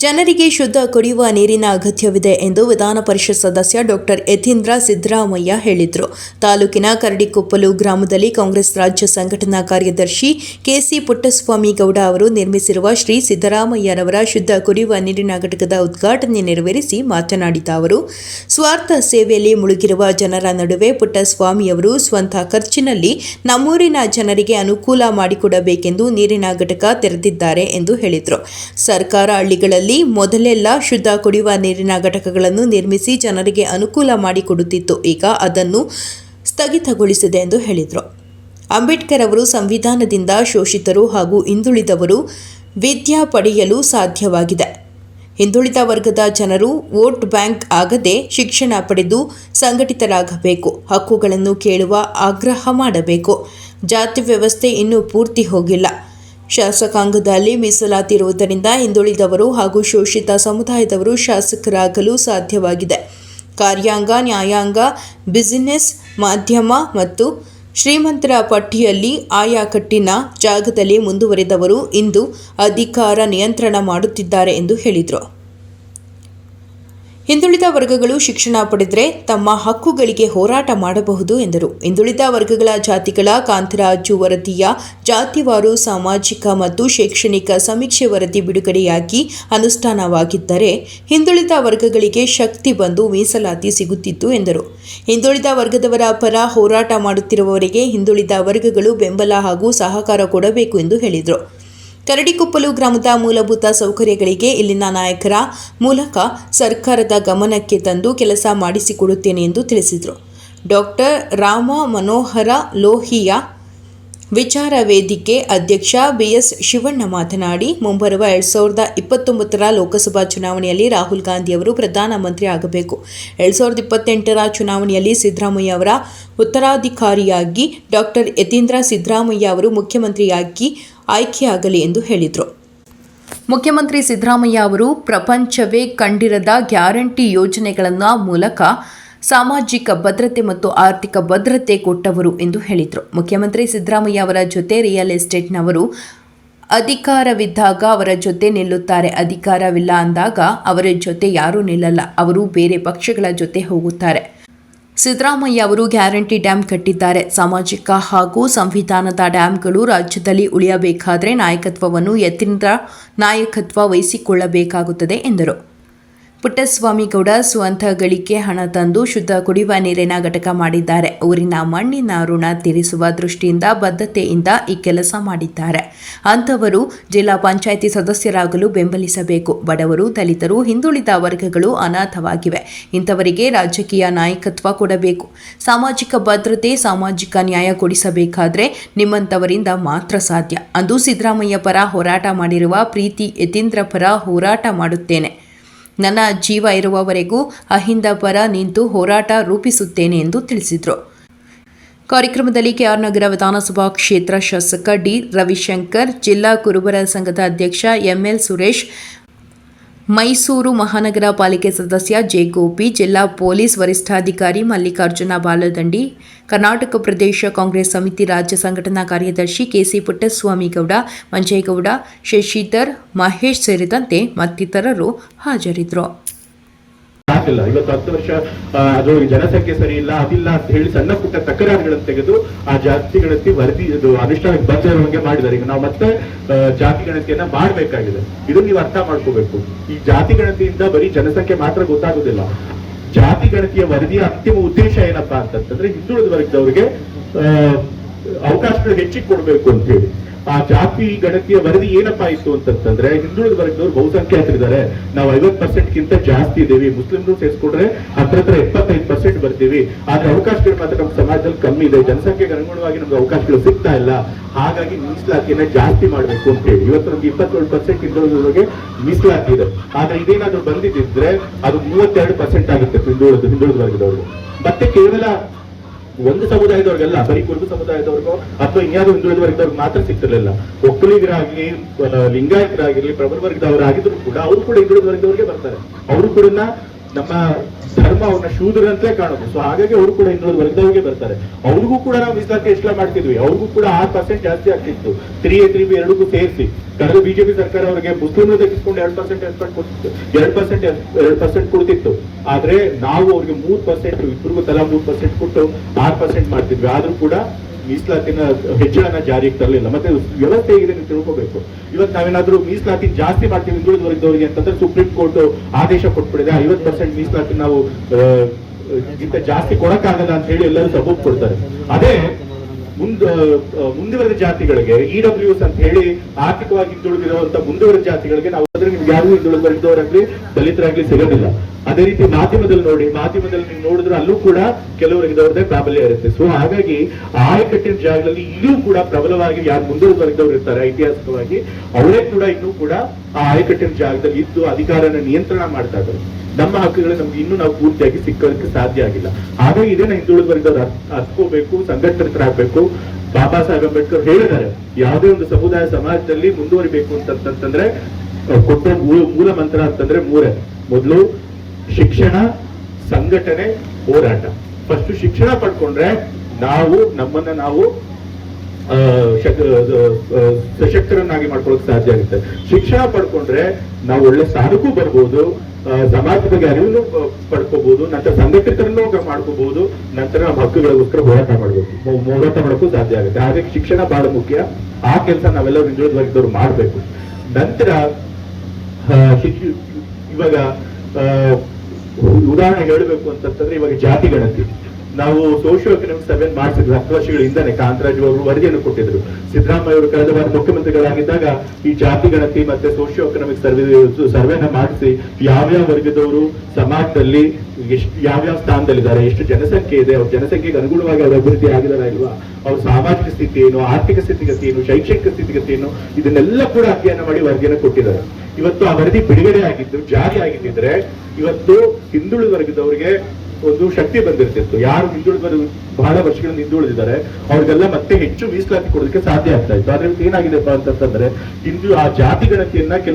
ಜನರಿಗೆ ಶುದ್ಧ ಕುಡಿಯುವ ನೀರಿನ ಅಗತ್ಯವಿದೆ ಎಂದು ವಿಧಾನ ಪರಿಷತ್ ಸದಸ್ಯ ಡಾಕ್ಟರ್ ಯತೀಂದ್ರ ಸಿದ್ದರಾಮಯ್ಯ ಹೇಳಿದರು. ತಾಲೂಕಿನ ಕರಡಿಕೊಪ್ಪಲು ಗ್ರಾಮದಲ್ಲಿ ಕಾಂಗ್ರೆಸ್ ರಾಜ್ಯ ಸಂಘಟನಾ ಕಾರ್ಯದರ್ಶಿ ಕೆಸಿ ಪುಟ್ಟಸ್ವಾಮಿ ಗೌಡ ಅವರು ನಿರ್ಮಿಸಿರುವ ಶ್ರೀ ಸಿದ್ದರಾಮಯ್ಯನವರ ಶುದ್ಧ ಕುಡಿಯುವ ನೀರಿನ ಘಟಕದ ಉದ್ಘಾಟನೆ ನೆರವೇರಿಸಿ ಮಾತನಾಡಿದ ಅವರು, ಸ್ವಾರ್ಥ ಸೇವೆಯಲ್ಲಿ ಮುಳುಗಿರುವ ಜನರ ನಡುವೆ ಪುಟ್ಟಸ್ವಾಮಿಯವರು ಸ್ವಂತ ಖರ್ಚಿನಲ್ಲಿ ನಮ್ಮೂರಿನ ಜನರಿಗೆ ಅನುಕೂಲ ಮಾಡಿಕೊಡಬೇಕೆಂದು ನೀರಿನ ಘಟಕ ತೆರೆದಿದ್ದಾರೆ ಎಂದು ಹೇಳಿದರು. ಸರ್ಕಾರ ಹಳ್ಳಿಗಳಲ್ಲಿ ಮೊದಲೆಲ್ಲ ಶುದ್ಧ ಕುಡಿಯುವ ನೀರಿನ ಘಟಕಗಳನ್ನು ನಿರ್ಮಿಸಿ ಜನರಿಗೆ ಅನುಕೂಲ ಮಾಡಿಕೊಡುತ್ತಿತ್ತು. ಈಗ ಅದನ್ನು ಸ್ಥಗಿತಗೊಳಿಸಿದೆ ಎಂದು ಹೇಳಿದರು. ಅಂಬೇಡ್ಕರ್ ಅವರು ಸಂವಿಧಾನದಿಂದ ಶೋಷಿತರು ಹಾಗೂ ಹಿಂದುಳಿದವರು ವಿದ್ಯಾ ಪಡೆಯಲು ಸಾಧ್ಯವಾಗಿದೆ. ಹಿಂದುಳಿದ ವರ್ಗದ ಜನರು ವೋಟ್ ಬ್ಯಾಂಕ್ ಆಗದೆ ಶಿಕ್ಷಣ ಪಡೆದು ಸಂಘಟಿತರಾಗಬೇಕು. ಹಕ್ಕುಗಳನ್ನು ಕೇಳುವ ಆಗ್ರಹ ಮಾಡಬೇಕು. ಜಾತಿ ವ್ಯವಸ್ಥೆ ಇನ್ನೂ ಪೂರ್ತಿ ಹೋಗಿಲ್ಲ. ಶಾಸಕಾಂಗದಲ್ಲಿ ಮೀಸಲಾತಿರುವುದರಿಂದ ಹಿಂದುಳಿದವರು ಹಾಗೂ ಶೋಷಿತ ಸಮುದಾಯದವರು ಶಾಸಕರಾಗಲು ಸಾಧ್ಯವಾಗಿದೆ. ಕಾರ್ಯಾಂಗ, ನ್ಯಾಯಾಂಗ, ಬಿಸಿನೆಸ್, ಮಾಧ್ಯಮ ಮತ್ತು ಶ್ರೀಮಂತರ ಪಟ್ಟಿಯಲ್ಲಿ ಆಯಾ ಕಟ್ಟಿನ ಜಾಗದಲ್ಲಿ ಮುಂದುವರೆದವರು ಇಂದು ಅಧಿಕಾರ ನಿಯಂತ್ರಣ ಮಾಡುತ್ತಿದ್ದಾರೆ ಎಂದು ಹೇಳಿದರು. ಹಿಂದುಳಿದ ವರ್ಗಗಳು ಶಿಕ್ಷಣ ಪಡೆದರೆ ತಮ್ಮ ಹಕ್ಕುಗಳಿಗೆ ಹೋರಾಟ ಮಾಡಬಹುದು ಎಂದರು. ಹಿಂದುಳಿದ ವರ್ಗಗಳ ಜಾತಿಗಳ ಕಾಂತರಾಜು ವರದಿಯ ಜಾತಿವಾರು ಸಾಮಾಜಿಕ ಮತ್ತು ಶೈಕ್ಷಣಿಕ ಸಮೀಕ್ಷೆ ವರದಿ ಬಿಡುಗಡೆಯಾಗಿ ಅನುಷ್ಠಾನವಾಗಿದ್ದರೆ ಹಿಂದುಳಿದ ವರ್ಗಗಳಿಗೆ ಶಕ್ತಿ ಬಂದು ಮೀಸಲಾತಿ ಸಿಗುತ್ತಿತ್ತು ಎಂದರು. ಹಿಂದುಳಿದ ವರ್ಗದವರ ಪರ ಹೋರಾಟ ಮಾಡುತ್ತಿರುವವರಿಗೆ ಹಿಂದುಳಿದ ವರ್ಗಗಳು ಬೆಂಬಲ ಹಾಗೂ ಸಹಕಾರ ಕೊಡಬೇಕು ಎಂದು ಹೇಳಿದರು. ಕರಡಿಕೊಪ್ಪಲು ಗ್ರಾಮದ ಮೂಲಭೂತ ಸೌಕರ್ಯಗಳಿಗೆ ಇಲ್ಲಿನ ನಾಯಕರ ಮೂಲಕ ಸರ್ಕಾರದ ಗಮನಕ್ಕೆ ತಂದು ಕೆಲಸ ಮಾಡಿಸಿಕೊಡುತ್ತೇನೆ ಎಂದು ತಿಳಿಸಿದರು. ಡಾಕ್ಟರ್ ರಾಮ ಮನೋಹರ ಲೋಹಿಯಾ ವಿಚಾರ ವೇದಿಕೆ ಅಧ್ಯಕ್ಷ ಬಿಎಸ್ ಶಿವಣ್ಣ ಮಾತನಾಡಿ, ಮುಂಬರುವ ಎರಡು ಸಾವಿರದ ಇಪ್ಪತ್ತೊಂಬತ್ತರ ಲೋಕಸಭಾ ಚುನಾವಣೆಯಲ್ಲಿ ರಾಹುಲ್ ಗಾಂಧಿ ಅವರು ಪ್ರಧಾನಮಂತ್ರಿ ಆಗಬೇಕು. ಎರಡು ಸಾವಿರದ ಇಪ್ಪತ್ತೆಂಟರ ಚುನಾವಣೆಯಲ್ಲಿ ಸಿದ್ದರಾಮಯ್ಯ ಅವರ ಉತ್ತರಾಧಿಕಾರಿಯಾಗಿ ಡಾಕ್ಟರ್ ಯತೀಂದ್ರ ಸಿದ್ದರಾಮಯ್ಯ ಅವರು ಮುಖ್ಯಮಂತ್ರಿಯಾಗಿ ಆಯ್ಕೆಯಾಗಲಿ ಎಂದು ಹೇಳಿದರು. ಮುಖ್ಯಮಂತ್ರಿ ಸಿದ್ದರಾಮಯ್ಯ ಅವರು ಪ್ರಪಂಚವೇ ಕಂಡಿರದ ಗ್ಯಾರಂಟಿ ಯೋಜನೆಗಳನ್ನು ಮೂಲಕ ಸಾಮಾಜಿಕ ಭದ್ರತೆ ಮತ್ತು ಆರ್ಥಿಕ ಭದ್ರತೆ ಕೊಟ್ಟವರು ಎಂದು ಹೇಳಿದರು. ಮುಖ್ಯಮಂತ್ರಿ ಸಿದ್ದರಾಮಯ್ಯ ಅವರ ಜೊತೆ ರಿಯಲ್ ಎಸ್ಟೇಟ್ನವರು ಅಧಿಕಾರವಿದ್ದಾಗ ಅವರ ಜೊತೆ ನಿಲ್ಲುತ್ತಾರೆ, ಅಧಿಕಾರವಿಲ್ಲ ಅಂದಾಗ ಅವರ ಜೊತೆ ಯಾರೂ ನಿಲ್ಲಲ್ಲ, ಅವರು ಬೇರೆ ಪಕ್ಷಗಳ ಜೊತೆ ಹೋಗುತ್ತಾರೆ. ಸಿದ್ದರಾಮಯ್ಯ ಅವರು ಗ್ಯಾರಂಟಿ ಡ್ಯಾಂ ಕಟ್ಟಿದ್ದಾರೆ. ಸಾಮಾಜಿಕ ಹಾಗೂ ಸಂವಿಧಾನದ ಡ್ಯಾಂಗಳು ರಾಜ್ಯದಲ್ಲಿ ಉಳಿಯಬೇಕಾದರೆ ನಾಯಕತ್ವವನ್ನು ಯತೀಂದ್ರ ನಾಯಕತ್ವ ವಹಿಸಿಕೊಳ್ಳಬೇಕಾಗುತ್ತದೆ, ಎಂದರು. ಪುಟ್ಟಸ್ವಾಮಿ ಗೌಡ ಸ್ವಂತ ಗಳಿಕೆ ಹಣ ತಂದು ಶುದ್ಧ ಕುಡಿಯುವ ನೀರಿನ ಘಟಕ ಮಾಡಿದ್ದಾರೆ. ಊರಿನ ಮಣ್ಣಿನ ಋಣ ತೀರಿಸುವ ದೃಷ್ಟಿಯಿಂದ, ಬದ್ಧತೆಯಿಂದ ಈ ಕೆಲಸ ಮಾಡಿದ್ದಾರೆ. ಅಂಥವರು ಜಿಲ್ಲಾ ಪಂಚಾಯಿತಿ ಸದಸ್ಯರಾಗಲು ಬೆಂಬಲಿಸಬೇಕು. ಬಡವರು, ದಲಿತರು, ಹಿಂದುಳಿದ ವರ್ಗಗಳು ಅನಾಥವಾಗಿವೆ. ಇಂಥವರಿಗೆ ರಾಜಕೀಯ ನಾಯಕತ್ವ ಕೊಡಬೇಕು. ಸಾಮಾಜಿಕ ಭದ್ರತೆ, ಸಾಮಾಜಿಕ ನ್ಯಾಯ ಕೊಡಿಸಬೇಕಾದ್ರೆ ನಿಮ್ಮಂಥವರಿಂದ ಮಾತ್ರ ಸಾಧ್ಯ. ಅಂದು ಸಿದ್ದರಾಮಯ್ಯ ಪರ ಹೋರಾಟ ಮಾಡಿರುವ ಪ್ರೀತಿ ಯತೀಂದ್ರ ಪರ ಹೋರಾಟ ಮಾಡುತ್ತೇನೆ. ನನ್ನ ಜೀವ ಇರುವವರೆಗೂ ಅಹಿಂದ ಪರ ನಿಂತು ಹೋರಾಟ ರೂಪಿಸುತ್ತೇನೆ ಎಂದು ತಿಳಿಸಿದರು. ಕಾರ್ಯಕ್ರಮದಲ್ಲಿ ಕೆಆರ್ ನಗರ ವಿಧಾನಸಭಾ ಕ್ಷೇತ್ರ ಶಾಸಕ ಡಿ ರವಿಶಂಕರ್, ಜಿಲ್ಲಾ ಕುರುಬರ ಸಂಘದ ಅಧ್ಯಕ್ಷ ಎಂಎಲ್ ಸುರೇಶ್ ಮೈಸೂರು ಮಹಾನಗರ ಪಾಲಿಕೆ ಸದಸ್ಯ ಜೆ ಗೋಪಿ ಜಿಲ್ಲಾ ಪೊಲೀಸ್ ವರಿಷ್ಠಾಧಿಕಾರಿ ಮಲ್ಲಿಕಾರ್ಜುನ ಬಾಲದಂಡಿ, ಕರ್ನಾಟಕ ಪ್ರದೇಶ ಕಾಂಗ್ರೆಸ್ ಸಮಿತಿ ರಾಜ್ಯ ಸಂಘಟನಾ ಕಾರ್ಯದರ್ಶಿ ಕೆಸಿ ಪುಟ್ಟಸ್ವಾಮಿ ಗೌಡ ಮಂಜೇಗೌಡ, ಶಶಿಧರ್, ಮಹೇಶ್ ಸೇರಿದಂತೆ ಮತ್ತಿತರರು ಹಾಜರಿದ್ದರು. ಆಗಿಲ್ಲ ಇವತ್ತು ಹತ್ತು ವರ್ಷ ಅದು ಜನಸಂಖ್ಯೆ ಸರಿ ಇಲ್ಲ, ಅದಿಲ್ಲ ಅಂತ ಹೇಳಿ ಸಣ್ಣ ಪುಟ್ಟ ತಕರಾರುಗಳನ್ನು ತೆಗೆದು ಆ ಜಾತಿ ಗಣತಿ ವರದಿ, ಇದು ಅನುಷ್ಠಾನಕ್ಕೆ ಬಂದಿರುವಂಗೆ ಮಾಡಿದ್ದಾರೆ. ಈಗ ನಾವು ಮತ್ತೆ ಜಾತಿ ಗಣತಿಯನ್ನ ಮಾಡಬೇಕಾಗಿದೆ. ಇದು ನೀವು ಅರ್ಥ ಮಾಡ್ಕೋಬೇಕು. ಈ ಜಾತಿ ಗಣತಿಯಿಂದ ಬರೀ ಜನಸಂಖ್ಯೆ ಮಾತ್ರ ಗೊತ್ತಾಗುದಿಲ್ಲ. ಜಾತಿ ಗಣತಿಯ ವರದಿಯ ಅಂತಿಮ ಉದ್ದೇಶ ಏನಪ್ಪಾ ಅಂತಂದ್ರೆ ಹಿಂದುಳಿದ ವರ್ಗದವರಿಗೆ ಅವಕಾಶಗಳು ಹೆಚ್ಚಿಗೆ ಕೊಡಬೇಕು ಅಂತ ಹೇಳಿ. ಆ ಜಾತಿ ಗಣತಿಯ ವರದಿ ಏನಪ್ಪಾ ಇತ್ತು ಅಂತಂತಂದ್ರೆ ಹಿಂದುಳಿದ ವರ್ಗದವ್ರು ಬಹುಸಂಖ್ಯಾತರಿದ್ದಾರೆ ನಾವು ಐವತ್ ಪರ್ಸೆಂಟ್ ಗಿಂತ ಜಾಸ್ತಿ ಇದ್ದೀವಿ. ಮುಸ್ಲಿಮ್ರು ಸೇರಿಸ್ಕೊಂಡ್ರೆ ಹತ್ರ ಹತ್ರ ಎಪ್ಪತ್ತೈದು ಪರ್ಸೆಂಟ್ ಬರ್ತೀವಿ. ಆದ್ರೆ ಅವಕಾಶಗಳು ಮಾತ್ರ ನಮ್ಮ ಸಮಾಜದಲ್ಲಿ ಕಮ್ಮಿ ಇದೆ. ಜನಸಂಖ್ಯೆಗೆ ಅನುಗುಣವಾಗಿ ನಮ್ಗೆ ಅವಕಾಶಗಳು ಸಿಗ್ತಾ ಇಲ್ಲ. ಹಾಗಾಗಿ ಮೀಸಲಾತಿಯನ್ನ ಜಾಸ್ತಿ ಮಾಡ್ಬೇಕು ಅಂತ ಹೇಳಿ. ಇವತ್ತು ನಮ್ಗೆ ಇಪ್ಪತ್ತೇಳು ಪರ್ಸೆಂಟ್ ಹಿಂದುಳಿದವರಿಗೆ ಮೀಸಲಾತಿ ಇದೆ. ಆದ್ರೆ ಇದೇನಾದ್ರೂ ಬಂದಿದ್ದಿದ್ರೆ ಅದು ಮೂವತ್ತೆರಡು ಪರ್ಸೆಂಟ್ ಆಗುತ್ತೆ ಹಿಂದುಳಿದ ಹಿಂದುಳಿದ ವರ್ಗದವರು ಮತ್ತೆ ಕೇವಲ ಒಂದು ಸಮುದಾಯದವ್ರಿಗೆಲ್ಲ, ಬರೀ ಕುರುಬ ಸಮುದಾಯದವ್ರಿಗೋ, ಅಥವಾ ಇನ್ಯಾರು ಹಿಂದುಳಿದ ಮಾತ್ರ ಸಿಗ್ತಿರ್ಲಿಲ್ಲ. ಒಕ್ಕಲಿಗರಾಗಿ ಲಿಂಗಾಯತರಾಗಿರ್ಲಿ, ಪ್ರಬಲ ವರ್ಗದವರಾಗಿದ್ರು ಕೂಡ ಅವರು ಕೂಡ ಹಿಂದುಳಿದ ಬರ್ತಾರೆ. ಅವರು ಕೂಡ ನಮ್ಮ ಧರ್ಮ ಅವ್ರನ್ನ ಶೂದ್ರಂತೆ ಕಾಣೋದು. ಸೊ ಹಾಗಾಗಿ ಅವರು ಕೂಡ ಇನ್ನೊಂದು ವರ್ಗದವರಿಗೆ ಬರ್ತಾರೆ. ಅವ್ರಿಗೂ ಕೂಡ ನಾವು ಮೀಸಲಾತಿ ಎಷ್ಟೆಲ್ಲ ಮಾಡ್ತಿದ್ವಿ. ಅವ್ರಿಗೂ ಕೂಡ ಆರ್ ಪರ್ಸೆಂಟ್ ಜಾಸ್ತಿ ಆಗ್ತಿತ್ತು. ತ್ರೀ ಎ ತ್ರೀ ಬಿ ಎರಡಕ್ಕೂ ಸೇರಿಸಿ. ಕಳೆದ ಬಿಜೆಪಿ ಸರ್ಕಾರ ಅವರಿಗೆ ಮುಸ್ಲಿಂ ತೆಗೆಸ್ಕೊಂಡು ಎರಡು ಪರ್ಸೆಂಟ್ ಎಕ್ಸ್ಪರ್ಟ್ ಕೊಡ್ತಿತ್ತು. ಎರಡು ಪರ್ಸೆಂಟ್ ಎರಡು ಪರ್ಸೆಂಟ್ ಕೊಡ್ತಿತ್ತು. ಆದ್ರೆ ನಾವು ಅವ್ರಿಗೆ ಮೂರು ಪರ್ಸೆಂಟ್ ಇಬ್ಬರಿಗೂ ತಲಾ ಮೂರು ಪರ್ಸೆಂಟ್ ಕೊಟ್ಟು ಆರ್ ಪರ್ಸೆಂಟ್ ಮಾಡ್ತಿದ್ವಿ. ಆದ್ರೂ ಕೂಡ ಮೀಸಲಾತಿನ ಹೆಚ್ಚಳನ ಜಾರಿಗೆ ತರಲಿಲ್ಲ. ಮತ್ತೆ ವ್ಯವಸ್ಥೆ ಹೇಗಿದೆ ನೀವು ತಿಳ್ಕೋಬೇಕು. ಇವತ್ತು ನಾವೇನಾದ್ರೂ ಮೀಸಲಾತಿ ಜಾಸ್ತಿ ಮಾಡ್ತೀವಿ ಹಿಂದುಳಿದ ವರ್ಗದವರಿಗೆ ಅಂತಂದ್ರೆ ಸುಪ್ರೀಂ ಕೋರ್ಟ್ ಆದೇಶ ಕೊಟ್ಬಿಡಿದೆ ಐವತ್ ಪರ್ಸೆಂಟ್ ಮೀಸಲಾತಿ ನಾವು ಗಿಂತ ಜಾಸ್ತಿ ಕೊಡಕ್ಕಾಗಲ್ಲ ಅಂತ ಹೇಳಿ ಎಲ್ಲರೂ ಸಬೂಬ್ ಕೊಡ್ತಾರೆ ಅದೇ ಮುಂದ ಮುಂದುವರೆದ ಜಾತಿಗಳಿಗೆ ಇ ಡಬ್ಲ್ಯೂಸ್ ಅಂತ ಹೇಳಿ ಆರ್ಥಿಕವಾಗಿ ಹಿಂದುಳಿದಿರುವಂತ ಮುಂದುವರೆದ ಜಾತಿಗಳಿಗೆ ನಾವು ಅಂದ್ರೆ ನಿಮ್ಗೆ ಯಾರು ಹಿಂದುಳಿದ ವರ್ಗದವರಾಗ್ಲಿ ದಲಿತರಾಗ್ಲಿ ಸಿಗೋದಿಲ್ಲ. ಅದೇ ರೀತಿ ಮಾಧ್ಯಮದಲ್ಲಿ ನೋಡಿ, ಮಾಧ್ಯಮದಲ್ಲಿ ನೀವು ನೋಡಿದ್ರೆ ಅಲ್ಲೂ ಕೂಡ ಕೆಲವರಿಗದವ್ರದ್ದೇ ಪ್ರಾಬಲ್ಯ ಇರುತ್ತೆ. ಸೊ ಹಾಗಾಗಿ ಆಯಕಟ್ಟಿನ ಜಾಗದಲ್ಲಿ ಇಲ್ಲೂ ಕೂಡ ಪ್ರಬಲವಾಗಿ ಯಾರು ಮುಂದುವರೆದ ವರ್ಗದವರು ಇರ್ತಾರೆ ಐತಿಹಾಸಿಕವಾಗಿ, ಅವರೇ ಕೂಡ ಇನ್ನೂ ಕೂಡ ಆ ಆಯಕಟ್ಟಿನ ಜಾಗದಲ್ಲಿ ಇದ್ದು ಅಧಿಕಾರನ ನಿಯಂತ್ರಣ ಮಾಡ್ತಾ ಇದ್ದಾರೆ. ನಮ್ಮ ಹಕ್ಕುಗಳು ನಮ್ಗೆ ಇನ್ನೂ ನಾವು ಪೂರ್ತಿಯಾಗಿ ಸಿಕ್ಕೋದಕ್ಕೆ ಸಾಧ್ಯ ಆಗಿಲ್ಲ. ಹಾಗಾಗಿ ಇದನ್ನ ಹಿಂದುಳಿದ ವರ್ಗದವ್ರು ಹತ್ಕೋಬೇಕು ಸಂಘಟಿತರಾಗಬೇಕು ಬಾಬಾ ಸಾಹೇಬ್ ಅಂಬೇಡ್ಕರ್ ಹೇಳಿದ್ದಾರೆ, ಯಾವುದೇ ಒಂದು ಸಮುದಾಯ ಸಮಾಜದಲ್ಲಿ ಮುಂದುವರಿಬೇಕು ಅಂತಂತಂದ್ರೆ ಕೊಟ್ಟ ಮೂಲ ಮಂತ್ರ ಅಂತಂದ್ರೆ ಮೂರೇ. ಮೊದಲು ಶಿಕ್ಷಣ, ಸಂಘಟನೆ, ಹೋರಾಟ. ಫಸ್ಟ್ ಶಿಕ್ಷಣ ಪಡ್ಕೊಂಡ್ರೆ ನಾವು, ನಮ್ಮನ್ನ ನಾವು ಸಶಕ್ತರನ್ನಾಗಿ ಮಾಡ್ಕೊಳ್ಳೋಕೆ ಸಾಧ್ಯ ಆಗುತ್ತೆ. ಶಿಕ್ಷಣ ಪಡ್ಕೊಂಡ್ರೆ ನಾವು ಒಳ್ಳೆ ಸ್ಥಾನಕ್ಕೂ ಬರ್ಬೋದು ಸಮಾಜದ ಬಗ್ಗೆ ಅರಿವನ್ನು ಪಡ್ಕೋಬಹುದು ನಂತರ ಸಂಘಟಿತರನ್ನು ಮಾಡ್ಕೋಬಹುದು ನಂತರ ನಮ್ಮ ಹಕ್ಕುಗಳಿಗೋಸ್ಕರ ಹೋರಾಟ ಮಾಡಬೇಕು. ಹೋರಾಟ ಮಾಡೋಕ್ಕೂ ಸಾಧ್ಯ ಆಗುತ್ತೆ. ಹಾಗಾಗಿ ಶಿಕ್ಷಣ ಬಹಳ ಮುಖ್ಯ. ಆ ಕೆಲಸ ನಾವೆಲ್ಲರೂ ಹಿಂದುಳಿದ ವರ್ಗದವ್ರು ಮಾಡಬೇಕು. ನಂತರ ಶಿಕ್ಷ- ಇವಾಗ ಉದಾಹರಣೆ ಹೇಳಬೇಕು ಅಂತಂತಂದ್ರೆ ಇವಾಗ ಜಾತಿ ಗಣತಿ ನಾವು ಸೋಷಿಯೋ ಎಕನಾಮಿಕ್ ಸರ್ವೆ ಮಾಡಿಸಿದ್ವಿ ಹತ್ತು ವರ್ಷಗಳ ಹಿಂದೆ ಕಾಂತರಾಜ್ ಅವರು ವರದಿಯನ್ನು ಕೊಟ್ಟಿದ್ರು. ಸಿದ್ದರಾಮಯ್ಯ ಅವರು ಕಳೆದ ಬಾರಿ ಮುಖ್ಯಮಂತ್ರಿಗಳಾಗಿದ್ದಾಗ ಈ ಜಾತಿ ಗಣತಿ ಮತ್ತೆ ಸೋಷಿಯೋ ಎಕನಾಮಿಕ್ ಸರ್ವೆ ಸರ್ವೆನ ಮಾಡಿಸಿ ಯಾವ್ಯಾವ ವರ್ಗದವರು ಸಮಾಜದಲ್ಲಿ ಎಷ್ಟು ಯಾವ್ಯಾವ ಸ್ಥಾನದಲ್ಲಿದ್ದಾರೆ, ಎಷ್ಟು ಜನಸಂಖ್ಯೆ ಇದೆ, ಅವ್ರ ಜನಸಂಖ್ಯೆಗೆ ಅನುಗುಣವಾಗಿ ಅವ್ರ ಅಭಿವೃದ್ಧಿ ಆಗಿದಾರ ಇಲ್ವಾ, ಅವ್ರ ಸಾಮಾಜಿಕ ಸ್ಥಿತಿ ಏನು, ಆರ್ಥಿಕ ಸ್ಥಿತಿಗತಿ ಏನು, ಶೈಕ್ಷಣಿಕ ಸ್ಥಿತಿಗತಿ ಏನು, ಇದನ್ನೆಲ್ಲ ಕೂಡ ಅಧ್ಯಯನ ಮಾಡಿ ವರದಿಯನ್ನು ಕೊಟ್ಟಿದ್ದಾರೆ. ಇವತ್ತು ಆ ವರದಿ ಬಿಡುಗಡೆ ಆಗಿದ್ದು, ಜಾರಿ ಆಗಿದ್ದಿದ್ರೆ ಇವತ್ತು ಹಿಂದುಳಿದ ವರ್ಗದವರಿಗೆ ಒಂದು ಶಕ್ತಿ ಬಂದಿರ್ತಿತ್ತು. ಯಾರು ಹಿಂದುಳಿದ ಬಹಳ ವರ್ಷಗಳಿಂದ ಹಿಂದುಳಿದಿದ್ದಾರೆ, ಅವ್ರಿಗೆಲ್ಲ ಮತ್ತೆ ಹೆಚ್ಚು ಮೀಸಲಾತಿ ಕೊಡೋದಕ್ಕೆ ಸಾಧ್ಯ ಆಗ್ತಾ ಇತ್ತು. ಆದ್ರೆ ಏನಾಗಿದೆಪ್ಪ ಅಂತಂದ್ರೆ ಇಂದು ಆ ಜಾತಿ ಗಣತಿಯನ್ನ ಕೆಲವು